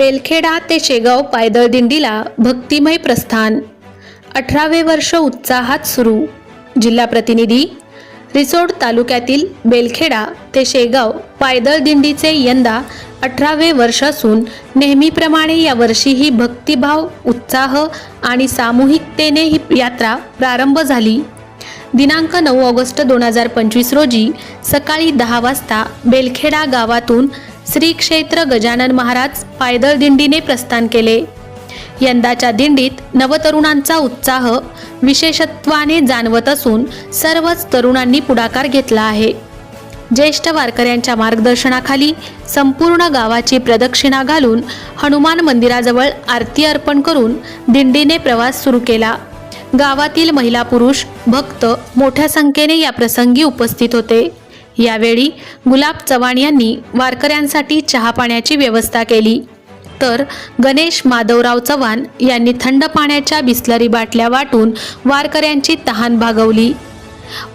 बेलखेडा ते शेगाव पायदळ दिंडीला भक्तिमय प्रस्थान. अठरावे वर्ष उत्साहात सुरू. जिल्हा प्रतिनिधी रिसोड तालुक्यातील बेलखेडा ते शेगाव पायदळ दिंडीचे यंदा अठरावे वर्ष असून नेहमीप्रमाणे यावर्षीही भक्तिभाव उत्साह आणि सामूहिकतेने ही यात्रा प्रारंभ झाली. दिनांक नऊ ऑगस्ट दोन हजार पंचवीस रोजी सकाळी दहा वाजता बेलखेडा गावातून श्री क्षेत्र गजानन महाराज पायदळ दिंडीने प्रस्थान केले. यंदाच्या दिंडीत नवतरुणांचा उत्साह विशेषत्वाने जाणवत असून सर्वच तरुणांनी पुढाकार घेतला आहे. ज्येष्ठ वारकऱ्यांच्या मार्गदर्शनाखाली संपूर्ण गावाची प्रदक्षिणा घालून हनुमान मंदिराजवळ आरती अर्पण करून दिंडीने प्रवास सुरू केला. गावातील महिला पुरुष भक्त मोठ्या संख्येने या प्रसंगी उपस्थित होते. यावेळी गुलाब चव्हाण यांनी वारकऱ्यांसाठी चहा पाण्याची व्यवस्था केली. तर गणेश माधवराव चव्हाण यांनी थंड पाण्याच्या बिस्लरी बाटल्या वाटून वारकऱ्यांची तहान भागवली.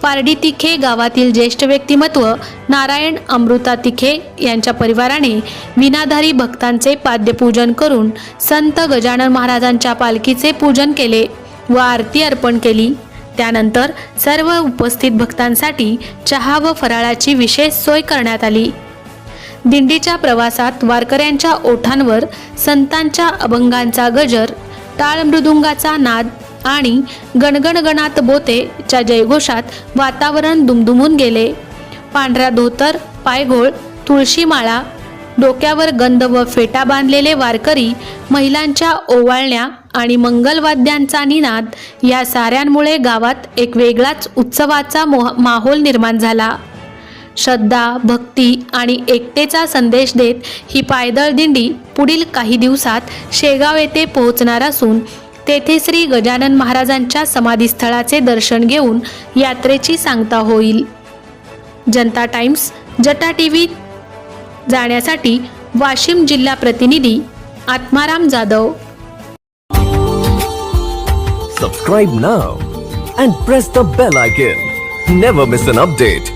पारडी तिखे गावातील ज्येष्ठ व्यक्तिमत्व नारायण अमृता तिखे यांच्या परिवाराने विनाधारी भक्तांचे पाद्यपूजन करून संत गजानन महाराजांच्या पालखीचे पूजन केले व आरती अर्पण केली. त्यानंतर सर्व उपस्थित भक्तांसाठी चहा व फराळाची विशेष सोय करण्यात आली. दिंडीच्या प्रवासात वारकऱ्यांच्या ओठांवर संतांच्या अभंगांचा गजर टाळ मृदुंगाचा नाद आणि गणगणगणात बोतेच्या जयघोषात वातावरण दुमदुमून गेले. पांढरा धोतर पायघोळ तुळशीमाळा डोक्यावर गंध व फेटा बांधलेले वारकरी महिलांच्या ओवाळण्या आणि मंगलवाद्यांचा निनाद या साऱ्यांमुळे गावात एक वेगळाच उत्सवाचा मोह माहोल निर्माण झाला. श्रद्धा भक्ती आणि एकतेचा संदेश देत ही पायदळ दिंडी पुढील काही दिवसात शेगाव येथे पोहोचणार असून तेथे श्री गजानन महाराजांच्या समाधीस्थळाचे दर्शन घेऊन यात्रेची सांगता होईल. जनता टाइम्स जटा टी व्ही जाण्यासाठी वाशिम जिल्हा प्रतिनिधी Atmaram Jadhav. Subscribe now and press the bell icon never miss an update